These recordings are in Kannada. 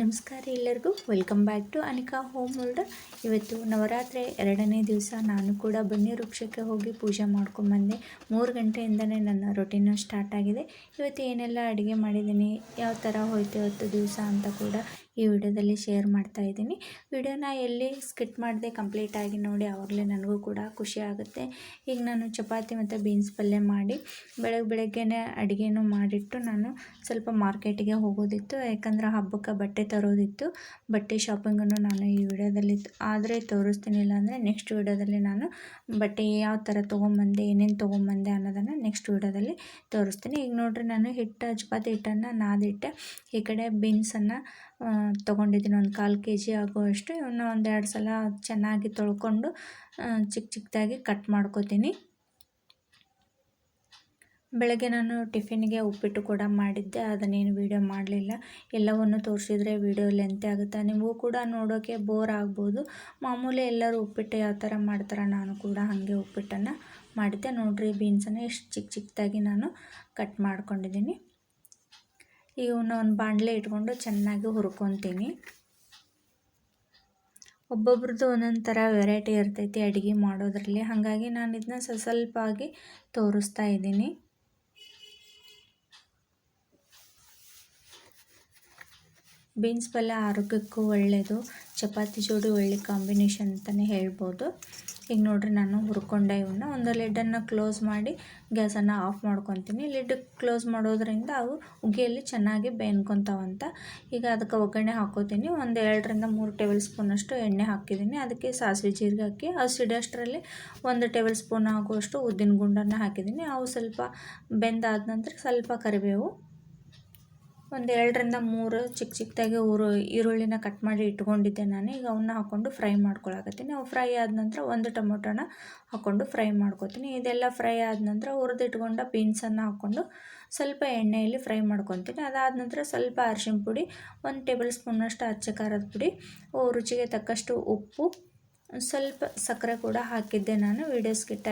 ನಮಸ್ಕಾರ ಎಲ್ಲರಿಗೂ. Welcome back to Anika home world ಇವತ್ತು ನವರಾತ್ರಿ ಎರಡನೇ ದಿವಸ ನಾನು ಕೂಡ ಬನ್ನಿ ವೃಕ್ಷಕ್ಕೆ ಹೋಗಿ ಪೂಜೆ ಮಾಡ್ಕೊಂಬಂದೆ ಮೂರು ಗಂಟೆಯಿಂದಲೇ ನನ್ನ ರೊಟೀನು ಸ್ಟಾರ್ಟ್ ಆಗಿದೆ. ಇವತ್ತು ಏನೆಲ್ಲ ಅಡುಗೆ ಮಾಡಿದ್ದೀನಿ, ಯಾವ ಥರ ಹೋಯ್ತು ಇವತ್ತು ದಿವಸ ಅಂತ ಕೂಡ ಈ ವಿಡಿಯೋದಲ್ಲಿ ಶೇರ್ ಮಾಡ್ತಾ ಇದ್ದೀನಿ. ವಿಡಿಯೋನ ಎಲ್ಲಿ ಸ್ಕಿಟ್ ಮಾಡಿದೆ ಕಂಪ್ಲೀಟಾಗಿ ನೋಡಿ ಆವಾಗಲೇ ನನಗೂ ಕೂಡ ಖುಷಿ ಆಗುತ್ತೆ. ಈಗ ನಾನು ಚಪಾತಿ ಮತ್ತು ಬೀನ್ಸ್ ಪಲ್ಯ ಮಾಡಿ ಬೆಳಗ್ಗೆ ಬೆಳಗ್ಗೆನೇ ಅಡುಗೆನೂ ಮಾಡಿಟ್ಟು ನಾನು ಸ್ವಲ್ಪ ಮಾರ್ಕೆಟಿಗೆ ಹೋಗೋದಿತ್ತು. ಯಾಕಂದ್ರೆ ಹಬ್ಬಕ್ಕೆ ಬಟ್ಟೆ ತರೋದಿತ್ತು. ಬಟ್ಟೆ ಶಾಪಿಂಗನ್ನು ನಾನು ಈ ವಿಡಿಯೋದಲ್ಲಿ ಆದರೆ ತೋರಿಸ್ತೀನಿ ಇಲ್ಲಾಂದರೆ ನೆಕ್ಸ್ಟ್ ವಿಡಿಯೋದಲ್ಲಿ ನಾನು ಬಟ್ಟೆ ಯಾವ ಥರ ತೊಗೊಂಬಂದೆ, ಏನೇನು ತೊಗೊಂಬಂದೆ ಅನ್ನೋದನ್ನು ನೆಕ್ಸ್ಟ್ ವಿಡಿಯೋದಲ್ಲಿ ತೋರಿಸ್ತೀನಿ. ಈಗ ನೋಡಿರಿ ನಾನು ಹಿಟ್ಟು ಚಪಾತಿ ಹಿಟ್ಟನ್ನು ನಾದಿಟ್ಟೆ. ಈ ಕಡೆ ಬೀನ್ಸನ್ನು ತೊಗೊಂಡಿದ್ದೀನಿ. ಒಂದು ಕಾಲು ಕೆ ಜಿ ಆಗುವಷ್ಟು ಇವನ್ನ ಒಂದೆರಡು ಸಲ ಚೆನ್ನಾಗಿ ತೊಳ್ಕೊಂಡು ಚಿಕ್ಕ ಚಿಕ್ಕದಾಗಿ ಕಟ್ ಮಾಡ್ಕೋತೀನಿ. ಬೆಳಗ್ಗೆ ನಾನು ಟಿಫಿನ್ಗೆ ಉಪ್ಪಿಟ್ಟು ಕೂಡ ಮಾಡಿದ್ದೆ. ಅದನ್ನೇನು ವೀಡಿಯೋ ಮಾಡಲಿಲ್ಲ. ಎಲ್ಲವನ್ನು ತೋರಿಸಿದ್ರೆ ವೀಡಿಯೋ ಲೆಂತೆ ಆಗುತ್ತೆ? ನೀವು ಕೂಡ ನೋಡೋಕ್ಕೆ ಬೋರ್ ಆಗ್ಬೋದು. ಮಾಮೂಲಿ ಎಲ್ಲರೂ ಉಪ್ಪಿಟ್ಟು ಯಾವ ಥರ ಮಾಡ್ತಾರೆ? ನಾನು ಕೂಡ ಹಾಗೆ ಉಪ್ಪಿಟ್ಟನ್ನು ಮಾಡಿದ್ದೆ. ನೋಡಿರಿ, ಬೀನ್ಸನ್ನು ಎಷ್ಟು ಚಿಕ್ಕ ಚಿಕ್ಕದಾಗಿ ನಾನು ಕಟ್ ಮಾಡ್ಕೊಂಡಿದ್ದೀನಿ. ಇವನ್ನ ಒಂದು ಬಾಣಲೆ ಇಟ್ಕೊಂಡು ಚೆನ್ನಾಗಿ ಹುರ್ಕೊತೀನಿ. ಒಬ್ಬೊಬ್ರದ್ದು ಒಂದೊಂದು ಥರ ವೆರೈಟಿ ಇರ್ತೈತಿ ಅಡುಗೆ ಮಾಡೋದ್ರಲ್ಲಿ. ಹಾಗಾಗಿ ನಾನು ಇದನ್ನ ಸ್ವಲ್ಪ ಸ್ವಲ್ಪ ಆಗಿ ತೋರಿಸ್ತಾ ಇದ್ದೀನಿ. ಬೀನ್ಸ್ ಪಲ್ಯ ಆರೋಗ್ಯಕ್ಕೂ ಒಳ್ಳೆಯದು ಚಪಾತಿ ಜೋಡಿ ಒಳ್ಳೆ ಕಾಂಬಿನೇಷನ್ ಅಂತಲೇ ಹೇಳ್ಬೋದು. ಈಗ ನೋಡಿರಿ ನಾನು ಹುರ್ಕೊಂಡೆ ಇವನ್ನ ಒಂದು ಲಿಡ್ಡನ್ನು ಕ್ಲೋಸ್ ಮಾಡಿ ಗ್ಯಾಸನ್ನು ಆಫ್ ಮಾಡ್ಕೊತೀನಿ. ಲಿಡ್ ಕ್ಲೋಸ್ ಮಾಡೋದ್ರಿಂದ ಅವು ಉಗಿಯಲ್ಲಿ ಚೆನ್ನಾಗಿ ಬೇನ್ಕೊತಾವಂತ ಈಗ ಅದಕ್ಕೆ ಒಗ್ಗರಣೆ ಹಾಕೋತೀನಿ. ಒಂದು ಎರಡರಿಂದ ಮೂರು ಟೇಬಲ್ ಸ್ಪೂನಷ್ಟು ಎಣ್ಣೆ ಹಾಕಿದ್ದೀನಿ. ಅದಕ್ಕೆ ಸಾಸಿವೆ ಜೀರಿಗೆ ಹಾಕಿ ಹಸಿಡಷ್ಟರಲ್ಲಿ ಒಂದು ಟೇಬಲ್ ಸ್ಪೂನ್ ಆಗುವಷ್ಟು ಉದ್ದಿನ ಗುಂಡನ್ನು ಹಾಕಿದ್ದೀನಿ. ಅವು ಸ್ವಲ್ಪ ಬೆಂದಾದ ನಂತರ ಸ್ವಲ್ಪ ಕರಿಬೇವು. ಒಂದು ಎರಡರಿಂದ ಮೂರು ಚಿಕ್ಕ ಚಿಕ್ಕದಾಗಿ ಊರು, ಈರುಳ್ಳಿನ ಕಟ್ ಮಾಡಿ ಇಟ್ಕೊಂಡಿದ್ದೆ ನಾನು. ಈಗ ಅವನ್ನ ಹಾಕ್ಕೊಂಡು ಫ್ರೈ ಮಾಡ್ಕೊಳಕತ್ತೀನಿ. ಅವು ಫ್ರೈ ಆದ ನಂತರ ಒಂದು ಟೊಮೊಟೊನ ಹಾಕ್ಕೊಂಡು ಫ್ರೈ ಮಾಡ್ಕೊತೀನಿ. ಇದೆಲ್ಲ ಫ್ರೈ ಆದ ನಂತರ ಹುರಿದಿಟ್ಕೊಂಡ ಬೀನ್ಸನ್ನು ಹಾಕ್ಕೊಂಡು ಸ್ವಲ್ಪ ಎಣ್ಣೆಯಲ್ಲಿ ಫ್ರೈ ಮಾಡ್ಕೊತೀನಿ. ಅದಾದ ನಂತರ ಸ್ವಲ್ಪ ಅರಿಶಿನ ಪುಡಿ, ಒಂದು ಟೇಬಲ್ ಸ್ಪೂನಷ್ಟು ಅಚ್ಚ ಖಾರದ ಪುಡಿ ರುಚಿಗೆ ತಕ್ಕಷ್ಟು ಉಪ್ಪು, ಸ್ವಲ್ಪ ಸಕ್ಕರೆ ಕೂಡ ಹಾಕಿದ್ದೆ ನಾನು. ವೀಡಿಯೋ ಸ್ಕಿಟ್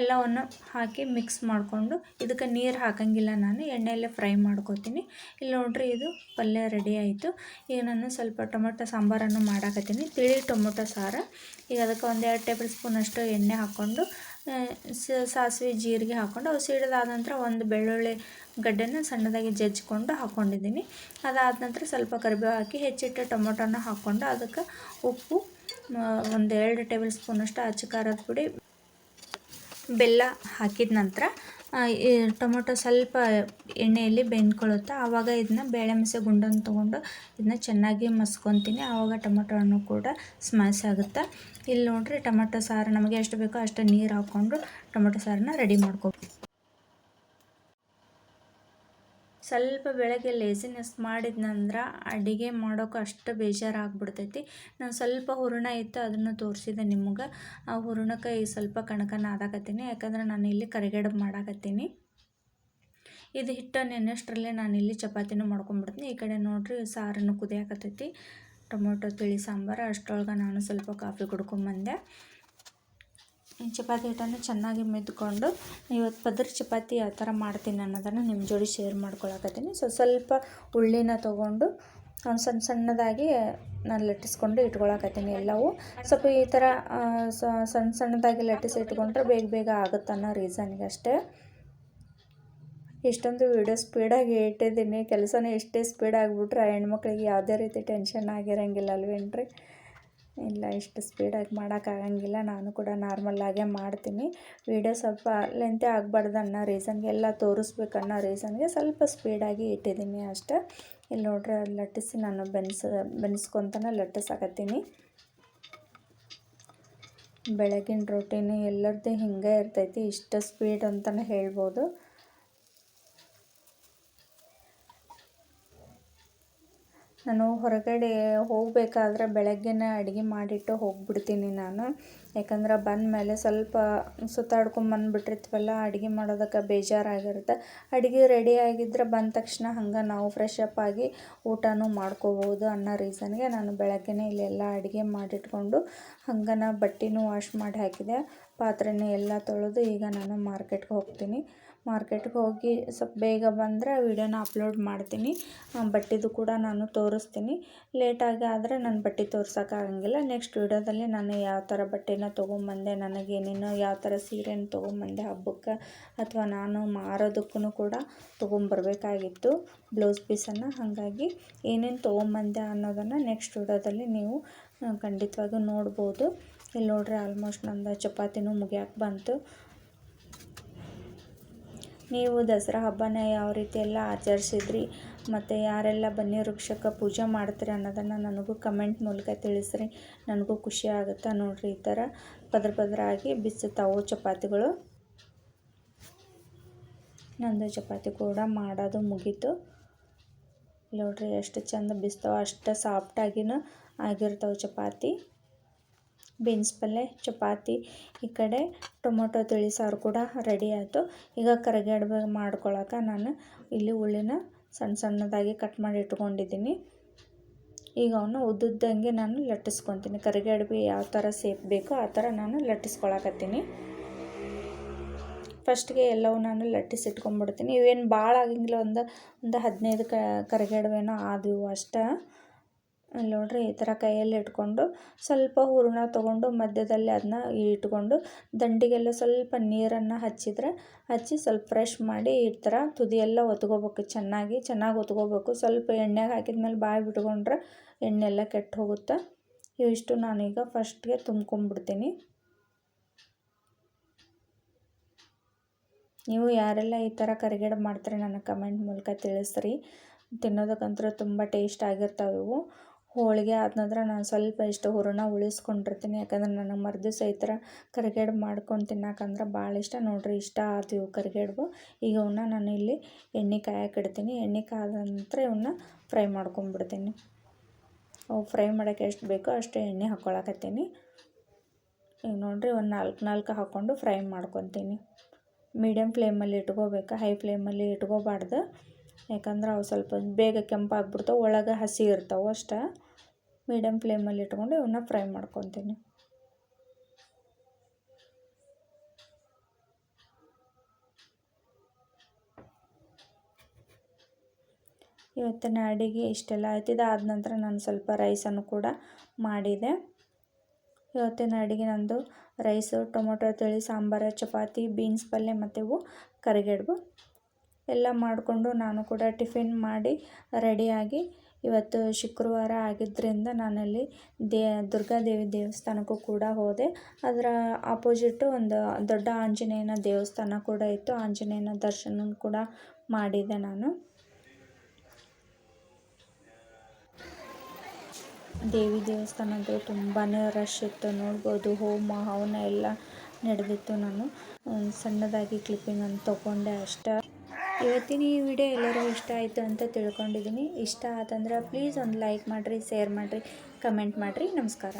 ಎಲ್ಲವನ್ನು ಹಾಕಿ ಮಿಕ್ಸ್ ಮಾಡಿಕೊಂಡು ಇದಕ್ಕೆ ನೀರು ಹಾಕಂಗಿಲ್ಲ ನಾನು, ಎಣ್ಣೆಯಲ್ಲೇ ಫ್ರೈ ಮಾಡ್ಕೋತೀನಿ. ಇಲ್ಲಿ ನೋಡ್ರಿ ಇದು ಪಲ್ಯ ರೆಡಿ ಆಯಿತು. ಈಗ ನಾನು ಸ್ವಲ್ಪ ಟೊಮೊಟೊ ಸಾಂಬಾರನ್ನು ಮಾಡಾಕತ್ತೀನಿ. ತಿಳಿ ಟೊಮೊಟೊ ಸಾರು. ಈಗ ಅದಕ್ಕೆ ಒಂದು ಎರಡು ಟೇಬಲ್ ಸ್ಪೂನಷ್ಟು ಎಣ್ಣೆ ಹಾಕ್ಕೊಂಡು ಸಾಸಿವೆ, ಜೀರಿಗೆ ಹಾಕ್ಕೊಂಡು, ಅವು ಸಿಡಿದಾದ ನಂತರ ಒಂದು ಬೆಳ್ಳುಳ್ಳಿ ಗಡ್ಡೆನ ಸಣ್ಣದಾಗಿ ಜಜ್ಜಿಕೊಂಡು ಹಾಕ್ಕೊಂಡಿದ್ದೀನಿ ಅದಾದ ನಂತರ ಸ್ವಲ್ಪ ಕರಿಬೇವು ಹಾಕಿ ಹೆಚ್ಚಿಟ್ಟ ಟೊಮೊಟೊನ ಹಾಕ್ಕೊಂಡು ಅದಕ್ಕೆ ಉಪ್ಪು ಒಂದು ಎರಡು ಟೇಬಲ್ ಸ್ಪೂನಷ್ಟು ಅಚ್ಚ ಖಾರದ ಪುಡಿ ಬೆಲ್ಲ ಹಾಕಿದ ನಂತರ ಟೊಮೊಟೊ ಸ್ವಲ್ಪ ಎಣ್ಣೆಯಲ್ಲಿ ಬೆಂದ್ಕೊಳ್ಳುತ್ತೆ, ಆವಾಗ ಇದನ್ನ ಬೇಳೆ ಮೆಸೆ ಗುಂಡನ್ನು ತೊಗೊಂಡು ಇದನ್ನ ಚೆನ್ನಾಗಿ ಮಸ್ಕೊತೀನಿ. ಆವಾಗ ಟೊಮೊಟೊ ಹಣ್ಣು ಕೂಡ ಸ್ಮ್ಯಾಶ್ ಆಗುತ್ತೆ. ಇಲ್ಲಿ ನೋಡ್ರಿ ಟೊಮೊಟೊ ಸಾರು ನಮಗೆ ಎಷ್ಟು ಬೇಕೋ ಅಷ್ಟು ನೀರು ಹಾಕ್ಕೊಂಡು ಟೊಮೊಟೊ ಸಾರನ್ನ ರೆಡಿ ಮಾಡ್ಕೋಬೇಕು ಸ್ವಲ್ಪ ಬೆಳಗ್ಗೆ ಲೇಸಿನೆಸ್ ಮಾಡಿದ್ನಂದ್ರೆ ಅಡುಗೆ ಮಾಡೋಕೆ ಅಷ್ಟು ಬೇಜಾರಾಗ್ಬಿಡ್ತೈತಿ. ನಾನು ಸ್ವಲ್ಪ ಹೂರಣ ಇತ್ತು ಅದನ್ನು ತೋರಿಸಿದೆ ನಿಮಗೆ. ಆ ಹೂರ್ಣಕ್ಕೆ ಈ ಸ್ವಲ್ಪ ಕಣಕನ ಆದಾಕತ್ತೀನಿ. ಯಾಕಂದ್ರೆ ನಾನು ಇಲ್ಲಿ ಕರಿಗಡಬು ಮಾಡಾಕತ್ತೀನಿ. ಇದು ಹಿಟ್ಟು ನೆನೆಷ್ಟರಲ್ಲೇ ನಾನು ಇಲ್ಲಿ ಚಪಾತಿನೂ ಮಾಡ್ಕೊಂಬಿಡ್ತೀನಿ. ಈ ಕಡೆ ನೋಡಿರಿ ಸಾರನ್ನು ಕುದಿಯಾಕತ್ತೈತಿ. ಟೊಮೊಟೊ, ತಿಳಿ ಸಾಂಬಾರು, ಅಷ್ಟರೊಳಗೆ ನಾನು ಸ್ವಲ್ಪ ಕಾಫಿ ಕುಡ್ಕೊಂಬಂದೆ. ಚಪಾತಿ ಹಿಟ್ಟನ್ನು ಚೆನ್ನಾಗಿ ಮೆದ್ಕೊಂಡು ಇವತ್ತು ಪದ್ರ ಚಪಾತಿ ಯಾವ ಥರ ಮಾಡ್ತೀನಿ ಅನ್ನೋದನ್ನು ನಿಮ್ಮ ಜೋಡಿ ಶೇರ್ ಮಾಡ್ಕೊಳಕತ್ತೀನಿ. ಸೊ ಸ್ವಲ್ಪ ಉಳ್ಳಿನ ತೊಗೊಂಡು ಸಣ್ಣ ಸಣ್ಣದಾಗಿ ನಾನು ಲಟ್ಟಿಸ್ಕೊಂಡು ಇಟ್ಕೊಳಕತ್ತೀನಿ ಎಲ್ಲವೂ. ಸ್ವಲ್ಪ ಈ ಥರ ಸಣ್ಣ ಸಣ್ಣದಾಗಿ ಲಟ್ಟಿಸಿ ಇಟ್ಕೊಂಡ್ರೆ ಬೇಗ ಬೇಗ ಆಗುತ್ತೆ ಅನ್ನೋ ರೀಸನ್ಗೆ ಅಷ್ಟೇ. ಇಷ್ಟೊಂದು ವೀಡಿಯೋ ಸ್ಪೀಡಾಗಿ ಇಟ್ಟಿದ್ದೀನಿ. ಕೆಲಸನೇ ಎಷ್ಟೇ ಸ್ಪೀಡ್ ಆಗಿಬಿಟ್ರೆ ಹೆಣ್ಮಕ್ಳಿಗೆ ಯಾವುದೇ ರೀತಿ ಟೆನ್ಷನ್ ಆಗಿರೋಂಗಿಲ್ಲ ಅಲ್ವೇನ್ರಿ? ಇಲ್ಲ, ಇಷ್ಟು ಸ್ಪೀಡಾಗಿ ಮಾಡೋಕ್ಕಾಗಂಗಿಲ್ಲ ನಾನು ಕೂಡ ನಾರ್ಮಲ್ಲಾಗೇ ಮಾಡ್ತೀನಿ. ವೀಡಿಯೋ ಸ್ವಲ್ಪ ಲೆಂತೆ ಆಗಬಾರ್ದು ಅನ್ನೋ ರೀಸನ್ಗೆ ಎಲ್ಲ ತೋರಿಸ್ಬೇಕನ್ನೋ ರೀಸನ್ಗೆ ಸ್ವಲ್ಪ ಸ್ಪೀಡಾಗಿ ಇಟ್ಟಿದ್ದೀನಿ ಅಷ್ಟೇ. ಇಲ್ಲಿ ನೋಡ್ರೆ, ಲಟ್ಟಿಸಿ ನಾನು ಬೆನ್ಸ, ಬೆನ್ಸ್ಕೊತಾನೆ ಲಟ್ಟಿಸಾಕತ್ತೀನಿ. ಬೆಳಗಿನ ರೊಟೀನು ಎಲ್ಲರದ್ದು ಹಿಂಗೆ ಇರ್ತೈತಿ, ಇಷ್ಟು ಸ್ಪೀಡ್ ಅಂತಲೇ ಹೇಳ್ಬೋದು. ನಾನು ಹೊರಗಡೆ ಹೋಗಬೇಕಾದ್ರೆ ಬೆಳಗ್ಗೆನೇ ಅಡುಗೆ ಮಾಡಿಟ್ಟು ಹೋಗಿಬಿಡ್ತೀನಿ ನಾನು. ಯಾಕಂದ್ರೆ ಬಂದಮೇಲೆ ಸ್ವಲ್ಪ ಸುತ್ತಾಡ್ಕೊಂಬಂದ್ಬಿಟ್ಟಿರ್ತೀವಲ್ಲ ಅಡುಗೆ ಮಾಡೋದಕ್ಕೆ ಬೇಜಾರಾಗಿರುತ್ತೆ. ಅಡುಗೆ ರೆಡಿ ಆಗಿದ್ದರೆ ಬಂದ ತಕ್ಷಣ ಹಂಗೆ ನಾವು ಫ್ರೆಶ್ ಅಪ್ ಆಗಿ ಊಟನೂ ಮಾಡ್ಕೋಬೋದು ಅನ್ನೋ ರೀಸನ್ಗೆ ನಾನು ಬೆಳಗ್ಗೆನೇ ಇಲ್ಲೆಲ್ಲ ಅಡುಗೆ ಮಾಡಿಟ್ಕೊಂಡು ಹಂಗೆ ಬಟ್ಟೆನೂ ವಾಶ್ ಮಾಡಿ ಹಾಕಿದೆ. ಪಾತ್ರೆನೂ ಎಲ್ಲ ತೊಳೆದು ಈಗ ನಾನು ಮಾರ್ಕೆಟ್ಗೆ ಹೋಗ್ತೀನಿ. ಮಾರ್ಕೆಟ್ಗೆ ಹೋಗಿ ಸ್ವಲ್ಪ ಬೇಗ ಬಂದರೆ ವೀಡಿಯೋನ ಅಪ್ಲೋಡ್ ಮಾಡ್ತೀನಿ. ಬಟ್ಟೆದು ಕೂಡ ನಾನು ತೋರಿಸ್ತೀನಿ. ಲೇಟಾಗಿ ಆದರೆ ನಾನು ಬಟ್ಟೆ ತೋರ್ಸೋಕ್ಕಾಗಂಗಿಲ್ಲ. ನೆಕ್ಸ್ಟ್ ವೀಡಿಯೋದಲ್ಲಿ ನಾನು ಯಾವ ಥರ ಬಟ್ಟೆನ ತೊಗೊಂಬಂದೆ ನನಗೇನೇನು ಯಾವ ಥರ ಸೀರೆನ ತೊಗೊಂಬಂದೆ ಹಬ್ಬಕ್ಕೆ ಅಥವಾ ನಾನು ಮಾರೋದಕ್ಕೂ ಕೂಡ ತೊಗೊಂಬರ್ಬೇಕಾಗಿತ್ತು ಬ್ಲೌಸ್ ಪೀಸನ್ನು. ಹಾಗಾಗಿ ಏನೇನು ತೊಗೊಂಬಂದೆ ಅನ್ನೋದನ್ನು ನೆಕ್ಸ್ಟ್ ವೀಡಿಯೋದಲ್ಲಿ ನೀವು ಖಂಡಿತವಾಗೂ ನೋಡ್ಬೋದು. ಇಲ್ಲಿ ನೋಡ್ರಿ ಆಲ್ಮೋಸ್ಟ್ ನಂದು ಚಪಾತಿನೂ ಮುಗಿಯಕ್ಕೆ ಬಂತು. ನೀವು ದಸರಾ ಹಬ್ಬನ ಯಾವ ರೀತಿ ಎಲ್ಲ ಆಚರಿಸಿದ್ರಿ? ಮತ್ತು ಯಾರೆಲ್ಲ ಬನ್ನಿ ವೃಕ್ಷಕ್ಕೆ ಪೂಜೆ ಮಾಡ್ತೀರಿ ಅನ್ನೋದನ್ನು ನನಗೂ ಕಮೆಂಟ್ ಮೂಲಕ ತಿಳಿಸ್ರಿ. ನನಗೂ ಖುಷಿ ಆಗುತ್ತೆ ನೋಡಿರಿ ಈ ಥರ ಪದ್ರ ಪದ್ರ ಆಗಿ ಬಿಸುತ್ತಾವು ಚಪಾತಿಗಳು. ನಂದು ಚಪಾತಿ ಕೂಡ ಮಾಡೋದು ಮುಗೀತು. ನೋಡ್ರಿ ಎಷ್ಟು ಚಂದ ಬಿಸ್ತಾವ, ಅಷ್ಟು ಸಾಫ್ಟಾಗಿನೂ ಆಗಿರ್ತಾವೆ ಚಪಾತಿ. ಬೀನ್ಸ್ ಪಲ್ಯ ಚಪಾತಿ, ಈ ಕಡೆ ಟೊಮೊಟೊ, ತಿಳಿ ಸಾರು ಕೂಡ ರೆಡಿ ಆಯಿತು. ಈಗ ಕರಿಗಡ್ಬ ಮಾಡ್ಕೊಳಕ್ಕೆ ನಾನು ಇಲ್ಲಿ ಉಳ್ಳಿನ ಸಣ್ಣ ಸಣ್ಣದಾಗಿ ಕಟ್ ಮಾಡಿ ಇಟ್ಕೊಂಡಿದ್ದೀನಿ. ಈಗ ಅವನ್ನ ಉದ್ದುದ್ದಂಗೆ ನಾನು ಲಟ್ಟಿಸ್ಕೊತೀನಿ. ಕರಿಗಡ್ಬೆ ಯಾವ ಥರ ಸೇಪ್ ಬೇಕೋ ಆ ಥರ ನಾನು ಲಟ್ಟಿಸ್ಕೊಳಕತ್ತೀನಿ. ಫಸ್ಟ್ಗೆ ಎಲ್ಲವೂ ನಾನು ಲಟ್ಟಿಸಿ ಇಟ್ಕೊಂಡ್ಬಿಡ್ತೀನಿ ಇವೇನು ಭಾಳ ಆಗಂಗಿಲ್ಲ ಒಂದು ಒಂದು ಹದಿನೈದು ಕ ಕರಿಗಡ್ಬೇನೋ ಆದವು ಅಷ್ಟೇ. ಅಲ್ಲಿ ನೋಡ್ರಿ ಈ ಥರ ಕೈಯಲ್ಲಿ ಇಟ್ಕೊಂಡು ಸ್ವಲ್ಪ ಹೂರಣ ತೊಗೊಂಡು ಮಧ್ಯದಲ್ಲಿ ಅದನ್ನ ಇಟ್ಕೊಂಡು ದಂಡಿಗೆಲ್ಲ ಸ್ವಲ್ಪ ನೀರನ್ನು ಹಚ್ಚಿದ್ರೆ, ಹಚ್ಚಿ ಸ್ವಲ್ಪ ಫ್ರೆಶ್ ಮಾಡಿ ಈ ಥರ ತುದಿಯೆಲ್ಲ ಒತ್ಕೋಬೇಕು. ಚೆನ್ನಾಗಿ ಚೆನ್ನಾಗಿ ಒತ್ಕೋಬೇಕು. ಸ್ವಲ್ಪ ಎಣ್ಣೆಗೆ ಹಾಕಿದ್ಮೇಲೆ ಬಾಯಿ ಬಿಟ್ಕೊಂಡ್ರೆ ಎಣ್ಣೆ ಎಲ್ಲ ಕೆಟ್ಟು ಹೋಗುತ್ತೆ. ಇವಿಷ್ಟು ನಾನೀಗ ಫಸ್ಟ್ಗೆ ತುಂಬ್ಕೊಂಡ್ಬಿಡ್ತೀನಿ ನೀವು ಯಾರೆಲ್ಲ ಈ ಥರ ಕರಿಗಡೆ ಮಾಡ್ತಾರೆ ನನಗೆ ಕಮೆಂಟ್ ಮೂಲಕ ತಿಳಿಸ್ರಿ. ತಿನ್ನೋದಕ್ಕಂತೂ ತುಂಬ ಟೇಸ್ಟ್ ಆಗಿರ್ತಾವೆ ಇವು. ಹೋಳಿಗೆ ಆದ ನಂತರ ನಾನು ಸ್ವಲ್ಪ ಇಷ್ಟು ಹೂರಣ ಉಳಿಸ್ಕೊಂಡಿರ್ತೀನಿ. ಯಾಕಂದ್ರೆ ನನಗೆ ಮರುದಿವ್ಸ ಈ ಥರ ಕರಿಗಡುಬು ಮಾಡ್ಕೊಂಡು ತಿನ್ನಕ್ಕಂದ್ರೆ ಭಾಳ ಇಷ್ಟ. ನೋಡ್ರಿ ಇಷ್ಟ ಆದವು ಕರಿಗಡ್ಬು ಈಗ ಇವನ್ನ ನಾನು ಇಲ್ಲಿ ಎಣ್ಣೆ ಕಾಯಕ್ಕೆ ಇಡ್ತೀನಿ. ಎಣ್ಣೆ ಕಾದ ನಂತರ ಇವನ್ನ ಫ್ರೈ ಮಾಡ್ಕೊಂಬಿಡ್ತೀನಿ. ಅವು ಫ್ರೈ ಮಾಡೋಕ್ಕೆ ಎಷ್ಟು ಬೇಕೋ ಅಷ್ಟು ಎಣ್ಣೆ ಹಾಕ್ಕೊಳಕತ್ತೀನಿ ಈಗ ನೋಡಿರಿ ಒಂದು ನಾಲ್ಕು ನಾಲ್ಕು ಹಾಕ್ಕೊಂಡು ಫ್ರೈ ಮಾಡ್ಕೊತೀನಿ. ಮೀಡಿಯಮ್ ಫ್ಲೇಮಲ್ಲಿ ಇಟ್ಕೋಬೇಕು. ಹೈ ಫ್ಲೇಮಲ್ಲಿ ಇಟ್ಕೋಬಾರ್ದು. ಯಾಕಂದ್ರೆ ಅವು ಸ್ವಲ್ಪ ಬೇಗ ಕೆಂಪಾಗ್ಬಿಡ್ತಾವೆ, ಒಳಗೆ ಹಸಿ ಇರ್ತಾವೆ ಅಷ್ಟೇ. ಮೀಡಿಯಮ್ ಫ್ಲೇಮಲ್ಲಿ ಇಟ್ಕೊಂಡು ಇವನ್ನ ಫ್ರೈ ಮಾಡ್ಕೊತೀನಿ. ಇವತ್ತಿನ ಅಡುಗೆ ಇಷ್ಟೆಲ್ಲ ಆಯ್ತು. ಇದಾದ ನಂತರ ನಾನು ಸ್ವಲ್ಪ ರೈಸನ್ನು ಕೂಡ ಮಾಡಿದೆ. ಇವತ್ತಿನ ಅಡುಗೆ ನಂದು ರೈಸು ಟೊಮೊಟೊ, ತಿಳಿ, ಸಾಂಬಾರು, ಚಪಾತಿ ಬೀನ್ಸ್ ಪಲ್ಯ ಮತ್ತು ಇವು ಕರಿಗಡುಬು. ಎಲ್ಲ ಮಾಡಿಕೊಂಡು ನಾನು ಕೂಡ ಟಿಫಿನ್ ಮಾಡಿ ರೆಡಿಯಾಗಿ ಇವತ್ತು ಶುಕ್ರವಾರ ಆಗಿದ್ದರಿಂದ ನಾನಲ್ಲಿ ದೇ, ದುರ್ಗಾದೇವಿ ದೇವಸ್ಥಾನಕ್ಕೂ ಕೂಡ ಹೋದೆ. ಅದರ ಆಪೋಸಿಟ್ಟು ಒಂದು ದೊಡ್ಡ ಆಂಜನೇಯನ ದೇವಸ್ಥಾನ ಕೂಡ ಇತ್ತು. ಆಂಜನೇಯನ ದರ್ಶನ ಕೂಡ ಮಾಡಿದೆ ನಾನು. ದೇವಿ ದೇವಸ್ಥಾನದ್ದು ತುಂಬಾ ರಶ್ ಇತ್ತು. ನೋಡ್ಬೋದು, ಹೋಮ, ಹವನ ಎಲ್ಲ ನಡೆದಿತ್ತು ನಾನು. ಸಣ್ಣದಾಗಿ ಕ್ಲಿಪ್ಪಿಂಗನ್ನು ತೊಗೊಂಡೆ ಅಷ್ಟೇ. ಇವತ್ತಿನ ಈ ವಿಡಿಯೋ ಎಲ್ಲರಿಗೂ ಇಷ್ಟ ಆಯಿತು ಅಂತ ತಿಳ್ಕೊಂಡಿದ್ದೀನಿ. ಇಷ್ಟ ಆತಂದ್ರೆ ಪ್ಲೀಸ್ ಒಂದು ಲೈಕ್ ಮಾಡಿರಿ, ಶೇರ್ ಮಾಡಿರಿ, ಕಮೆಂಟ್ ಮಾಡಿರಿ. ನಮಸ್ಕಾರ.